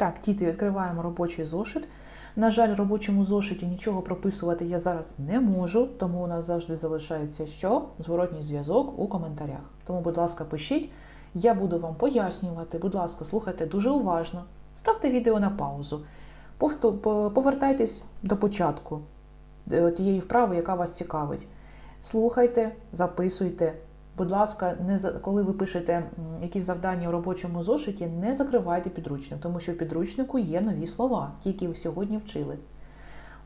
Так, діти, відкриваємо робочий зошит. На жаль, робочому зошиті нічого прописувати я зараз не можу, тому у нас завжди залишається що? Зворотній зв'язок у коментарях. Тому, будь ласка, пишіть, я буду вам пояснювати. Будь ласка, слухайте дуже уважно. Ставте відео на паузу. Повертайтесь до початку е, тієї вправи, яка вас цікавить. Слухайте, записуйте. Будь ласка, не коли ви пишете якісь завдання у робочому зошиті, не закривайте підручник, тому що в підручнику є нові слова, які ви сьогодні вчили.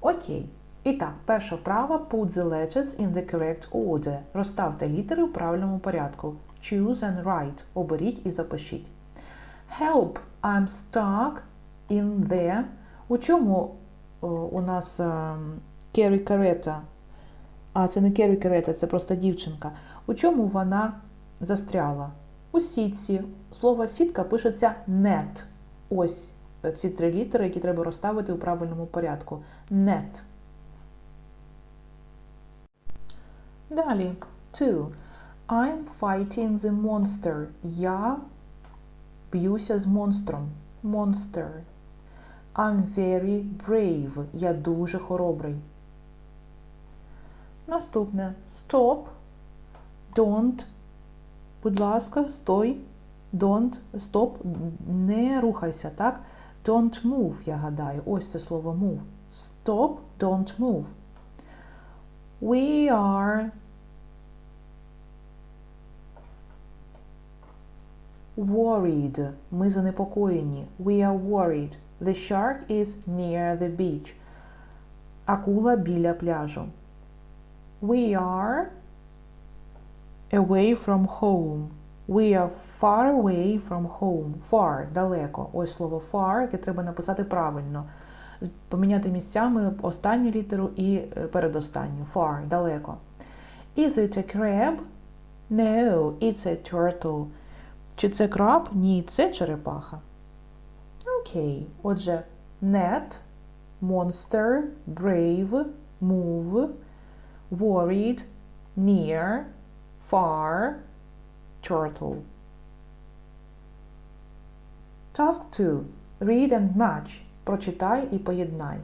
Окей. І так, перша вправа put the letters in the correct order. Розставте літери в правильному порядку. Choose and write. Оберіть і запишіть. Help, I'm stuck in the. У чому о, у нас ем, Керрі Карета? А, це не Керрі Карета, це просто дівчинка. У чому вона застряла? У сітці. Слово сітка пишеться net. Ось ці три літери, які треба розставити у правильному порядку. Net. Далі. Two. I'm fighting the monster. Я б'юся з монстром. Monster. I'm very brave. Я дуже хоробрий. Наступне. Stop. Don't. Будь ласка, стой. Don't. Stop. Не рухайся, так? Don't move, я гадаю. Ось це слово move. Stop. Don't move. We are worried. Ми занепокоєні. We are worried. The shark is near the beach. Акула біля пляжу. We are away from home. We are far away from home. Far далеко. Ось слово far, яке треба написати правильно. Поміняти місцями останню літеру і е, передостанню. Far далеко. Is it a crab? No, it's a turtle. Чи це краб? Ні, це черепаха. Окей. Отже, net, monster, brave, move, worried, near, far, turtle. Task 2. Read and match. Прочитай і поєднай.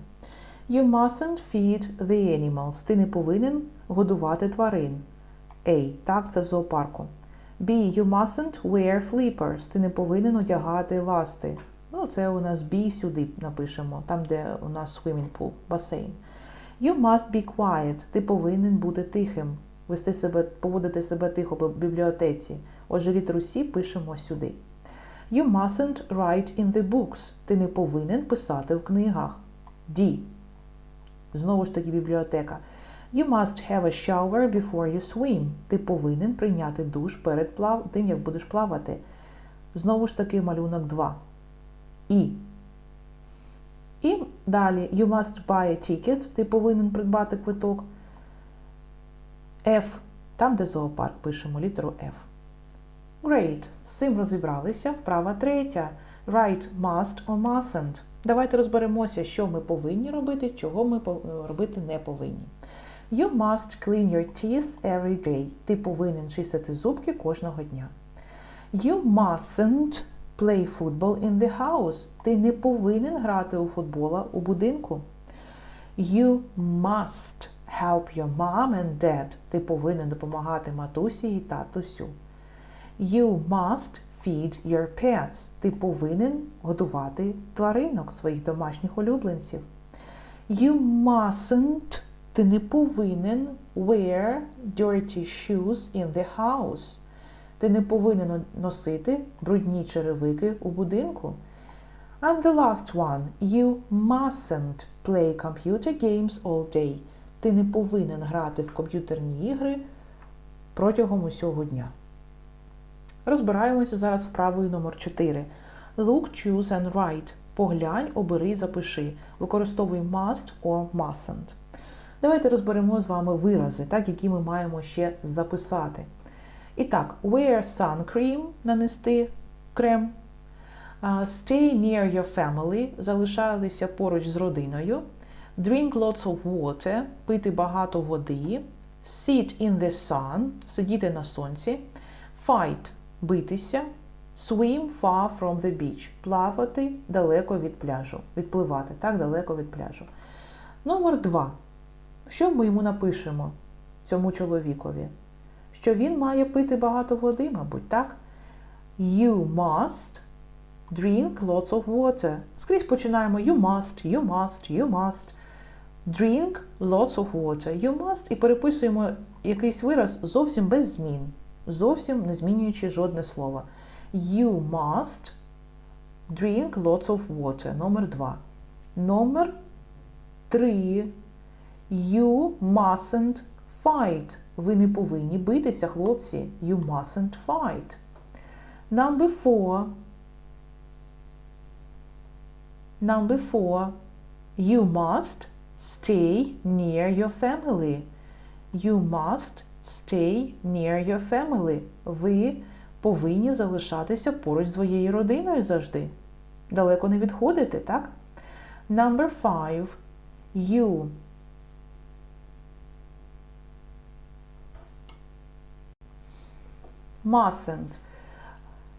You mustn't feed the animals. Ти не повинен годувати тварин. A. Так, це в зоопарку. B. You mustn't wear flippers. Ти не повинен одягати ласти. Ну, це у нас B сюди напишемо, там, де у нас swimming pool, басейн. You must be quiet. Ти повинен бути тихим. Вести себе, поводити себе тихо в бібліотеці. Отже, літеру C пишемо сюди. You mustn't write in the books. Ти не повинен писати в книгах. D. Знову ж таки бібліотека. You must have a shower before you swim. Ти повинен прийняти душ перед плав... тим, як будеш плавати. Знову ж таки малюнок 2. І. І далі you must buy a ticket. Ти повинен придбати квиток. F. Там, де зоопарк, пишемо літеру F. Great. З цим розібралися. Вправа третя. Write must or mustn't. Давайте розберемося, що ми повинні робити, чого ми робити не повинні. You must clean your teeth every day. Ти повинен чистити зубки кожного дня. You mustn't play football in the house. Ти не повинен грати у футбола у будинку. You must help your mom and dad. Ти повинен допомагати матусі і татусю. You must feed your pets. Ти повинен годувати тваринок, своїх домашніх улюбленців. You mustn't, ти не повинен wear dirty shoes in the house. Ти не повинен носити брудні черевики у будинку. And the last one. You mustn't play computer games all day. Ти не повинен грати в комп'ютерні ігри протягом усього дня. Розбираємося зараз вправою номер 4. Look, choose and write. Поглянь, обери, запиши. Використовуй must or mustn't. Давайте розберемо з вами вирази, так, які ми маємо ще записати. І так, wear sun cream – нанести крем. Stay near your family – залишалися поруч з родиною. Drink lots of water – пити багато води. Sit in the sun – сидіти на сонці. Fight – битися. Swim far from the beach. Плавати далеко від пляжу. Відпливати, так, далеко від пляжу. Номер два. Що ми йому напишемо цьому чоловікові? Що він має пити багато води, мабуть, так? You must drink lots of water. Скрізь починаємо you must, you must, you must. Drink lots of water. You must і переписуємо якийсь вираз зовсім без змін, зовсім не змінюючи жодне слово. You must drink lots of water. Номер два. Номер три. You mustn't fight. Ви не повинні битися, хлопці. You mustn't fight. Number four. Number four. You must stay near your family. You must stay near your family. Ви повинні залишатися поруч з своєю родиною завжди. Далеко не відходити, так? Number five. You mustn't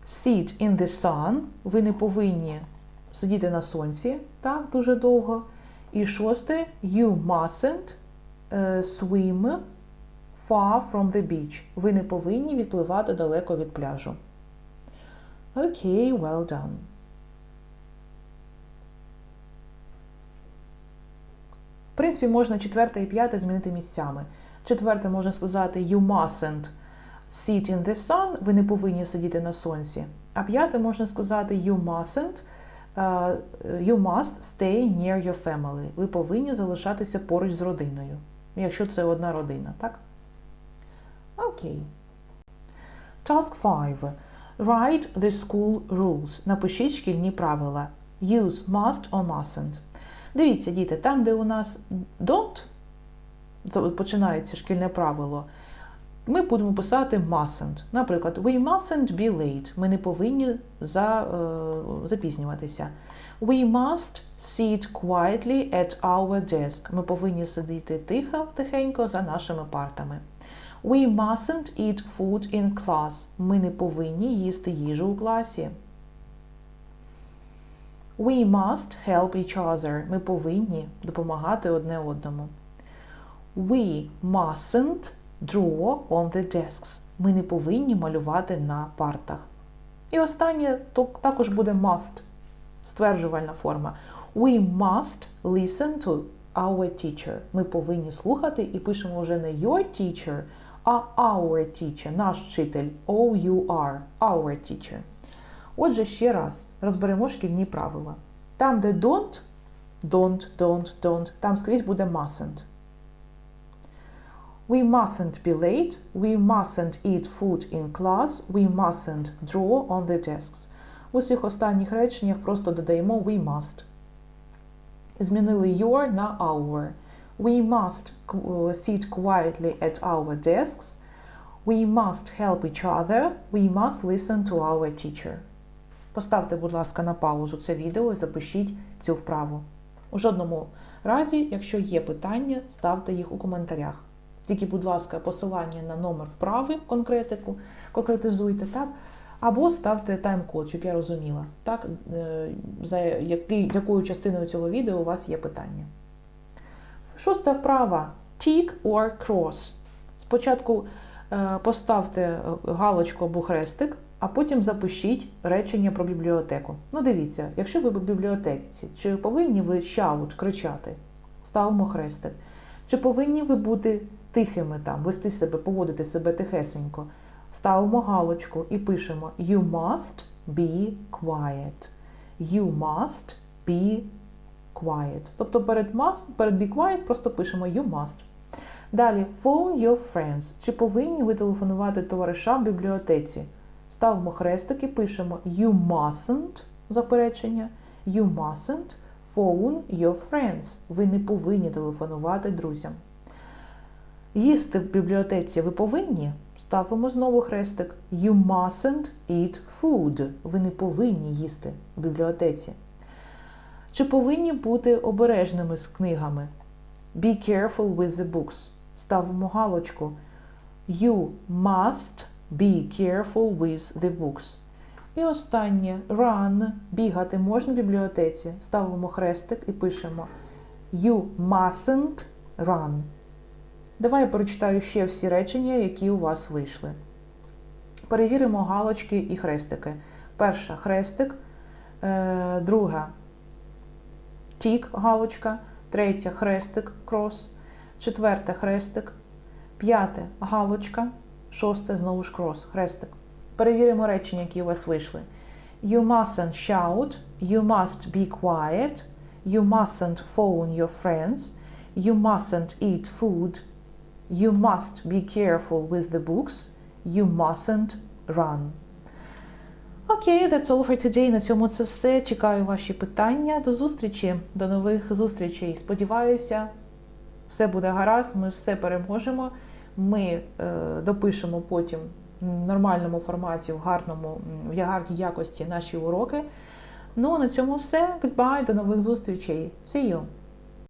sit in the sun. Ви не повинні сидіти на сонці так дуже довго. І шосте, you mustn't е, swim far from the beach. Ви не повинні відпливати далеко від пляжу. Окей, well done. В принципі, можна четверте і п'яте змінити місцями. Четверте можна сказати you mustn't sit in the sun, ви не повинні сидіти на сонці. А п'яте можна сказати you mustn't you must stay near your family. Ви повинні залишатися поруч з родиною. Якщо це одна родина, так? Окей. Task 5. Write the school rules. Напишіть шкільні правила. Use must or mustn't. Дивіться, діти, там, де у нас don't, починається шкільне правило, ми будемо писати mustn't. Наприклад, we mustn't be late. Ми не повинні за, е, запізнюватися. We must sit quietly at our desk. Ми повинні сидіти тихо, тихенько за нашими партами. We mustn't eat food in class. Ми не повинні їсти їжу у класі. We must help each other. Ми повинні допомагати одне одному. We mustn't draw on the desks. Ми не повинні малювати на партах. І останнє також буде must. Стверджувальна форма. We must listen to our teacher. Ми повинні слухати і пишемо вже не your teacher, а our teacher, наш вчитель. O-U-R, our teacher. Отже, ще раз розберемо шкільні правила. Там, де don't, don't, don't, don't, там скрізь буде mustn't. We mustn't be late, we mustn't eat food in class, we mustn't draw on the desks. В усіх останніх реченнях просто додаємо we must. Змінили your на our. We must sit quietly at our desks. We must help each other. We must listen to our teacher. Поставте, будь ласка, на паузу це відео і запишіть цю вправу. У жодному разі, якщо є питання, ставте їх у коментарях. Тільки, будь ласка, посилання на номер вправи, конкретику, конкретизуйте, так? Або ставте тайм-код, щоб я розуміла, так, за який, якою частиною цього відео у вас є питання. Шоста вправа tick or cross. Спочатку поставте галочку або хрестик, а потім запишіть речення про бібліотеку. Ну, дивіться, якщо ви в бібліотеці, чи повинні ви shout, кричати? Ставимо хрестик. Чи повинні ви бути тихими там, вести себе, поводити себе тихесенько? Ставимо галочку і пишемо You must be quiet. You must be quiet. Тобто перед must, перед be quiet просто пишемо You must. Далі, phone your friends. Чи повинні ви телефонувати товаришам в бібліотеці? Ставимо хрестик і пишемо You mustn't, заперечення, You mustn't phone your friends. Ви не повинні телефонувати друзям. Їсти в бібліотеці ви повинні? Ставимо знову хрестик. You mustn't eat food. Ви не повинні їсти в бібліотеці. Чи повинні бути обережними з книгами? Be careful with the books. Ставимо галочку. You must be careful with the books. І останнє run, бігати можна в бібліотеці. Ставимо хрестик і пишемо You mustn't run. Давай я прочитаю ще всі речення, які у вас вийшли. Перевіримо галочки і хрестики. Перша хрестик, е, друга тік галочка, третя хрестик крос, четверте хрестик, п'яте галочка, шосте знову ж крос, хрестик. Перевіримо речення, які у вас вийшли. You mustn't shout, you must be quiet, you mustn't phone your friends, you mustn't eat food, you must be careful with the books, you mustn't run. Окей, that's all for today. На цьому це все. Чекаю ваші питання. До зустрічі, до нових зустрічей. Сподіваюся, все буде гаразд, ми все переможемо. Ми е, допишемо потім в нормальному форматі, в гарному, в гарній якості наші уроки. Ну, а на цьому все. Goodbye, до нових зустрічей. See you!